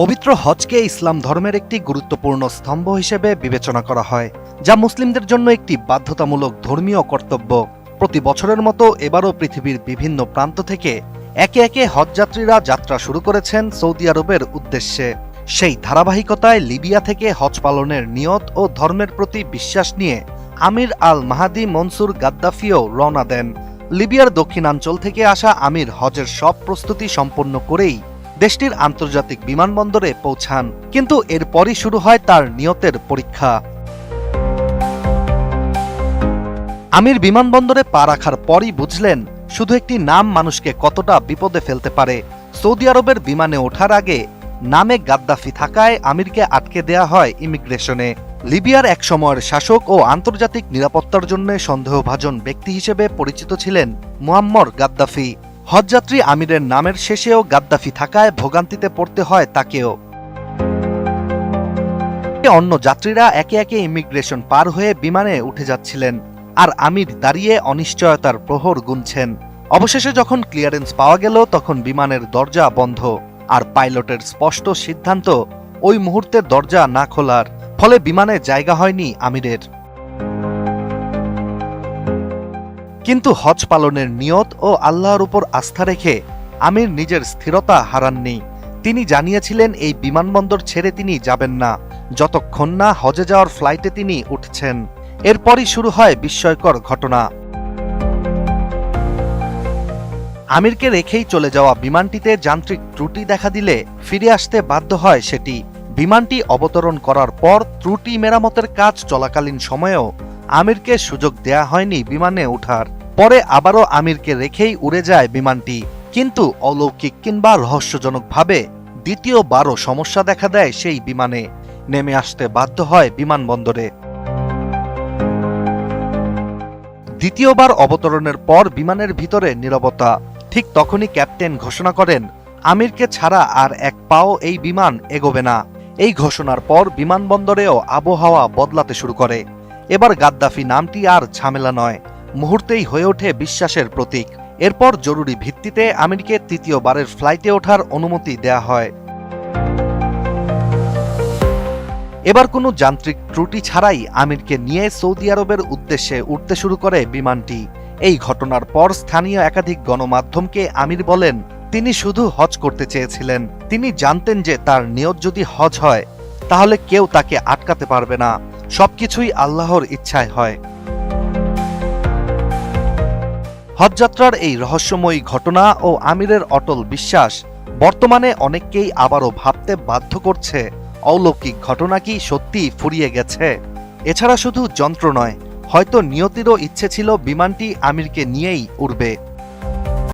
পবিত্র হজকে ইসলাম ধর্মের একটি গুরুত্বপূর্ণ স্তম্ভ হিসেবে বিবেচনা করা হয়, যা মুসলিমদের জন্য একটি বাধ্যতামূলক ধর্মীয় কর্তব্য। প্রতি বছরের মতো এবারও পৃথিবীর বিভিন্ন প্রান্ত থেকে একে একে হজযাত্রীরা যাত্রা শুরু করেছেন সৌদি আরবের উদ্দেশ্যে। সেই ধারাবাহিকতায় লিবিয়া থেকে হজ পালনের নিয়ত ও ধর্মের প্রতি বিশ্বাস নিয়ে আমির আল মাহাদি মনসুর গাদ্দাফিও রওনা দেন। লিবিয়ার দক্ষিণাঞ্চল থেকে আসা আমির হজের সব প্রস্তুতি সম্পন্ন করেই দেশটির আন্তর্জাতিক বিমানবন্দরে পৌঁছান, কিন্তু এরপরই শুরু হয় তার নিয়তের পরীক্ষা। আমির বিমানবন্দরে পা রাখার পরই বুঝলেন, শুধু একটি নাম মানুষকে কতটা বিপদে ফেলতে পারে। সৌদি আরবের বিমানে ওঠার আগে নামে গাদ্দাফি থাকায় আমিরকে আটকে দেয়া হয় ইমিগ্রেশনে। লিবিয়ার এক সময়ের শাসক ও আন্তর্জাতিক নিরাপত্তার জন্য সন্দেহভাজন ব্যক্তি হিসেবে পরিচিত ছিলেন মুয়াম্মর গাদ্দাফি। হজযাত্রী আমিরের নামের শেষেও গাদ্দাফি থাকায় ভোগান্তিতে পড়তে হয় তাকেও। অন্য যাত্রীরা একে একে ইমিগ্রেশন পার হয়ে বিমানে উঠে যাচ্ছিলেন, আর আমির দাঁড়িয়ে অনিশ্চয়তার প্রহর গুনছেন। অবশেষে যখন ক্লিয়ারেন্স পাওয়া গেল, তখন বিমানের দরজা বন্ধ, আর পাইলটের স্পষ্ট সিদ্ধান্ত, ওই মুহূর্তে দরজা না খোলার, ফলে বিমানে জায়গা হয়নি আমিরের। কিন্তু হজ পালনের নিয়ত ও আল্লাহর উপর আস্থা রেখে আমির নিজের স্থিরতা হারাননি। তিনি জানিয়েছিলেন, এই বিমানবন্দর ছেড়ে তিনি যাবেন না। যতক্ষণ না হজে যাওয়ার ফ্লাইটে তিনি উঠছেন। এরপরই শুরু হয় বিস্ময়কর ঘটনা। আমিরকে রেখেই চলে যাওয়া বিমানটিতে যান্ত্রিক ত্রুটি দেখা দিলে ফিরে আসতে বাধ্য হয় সেটি। বিমানটি অবতরণ করার পর ত্রুটি মেরামতের কাজ চলাকালীন সময়েও আমিরকে সুযোগ দেয়া হয়নি বিমানে ওঠার পরে আবারও আমিরকে রেখেই উড়ে যায় বিমানটি। কিন্তু অলৌকিক কিংবা রহস্যজনকভাবে দ্বিতীয়বারও সমস্যা দেখা দেয় সেই বিমানে। নেমে আসতে বাধ্য হয় বিমানবন্দরে। দ্বিতীয়বার অবতরণের পর বিমানের ভিতরে নীরবতা। ঠিক তখনই ক্যাপ্টেন ঘোষণা করেন, আমিরকে ছাড়া আর এক পাও এই বিমান এগোবে না। এই ঘোষণার পর বিমানবন্দরেও আবহাওয়া বদলাতে শুরু করে। এবার গাদ্দাফি নামটি আর ঝামেলা নয়। মুহূর্তেই হয়ে ওঠে বিশ্বাসের প্রতীক। এরপর জরুরি ভিত্তিতে আমিরকে তৃতীয়বারের ফ্লাইটে ওঠার অনুমতি দেয়া হয়। এবার কোনো যান্ত্রিক ত্রুটি ছাড়াই আমিরকে নিয়ে সৌদি আরবের উদ্দেশ্যে উঠতে শুরু করে বিমানটি। এই ঘটনার পর স্থানীয় একাধিক গণমাধ্যমকে আমির বলেন, তিনি শুধু হজ করতে চেয়েছিলেন। তিনি জানতেন যে তার নিয়ত যদি হজ হয়, তাহলে কেউ তাকে আটকাতে পারবে না। সবকিছুই আল্লাহর ইচ্ছায় হয়। হজযাত্রার এই রহস্যময়ী ঘটনা ও আমিরের অটল বিশ্বাস বর্তমানে অনেককেই আবারও ভাবতে বাধ্য করছে, অলৌকিক ঘটনা কি সত্যি ফুরিয়ে গেছে? এছাড়া শুধু যন্ত্র নয়, হয়তো নিয়তিরও ইচ্ছে ছিল বিমানটি আমিরকে নিয়েই উড়বে।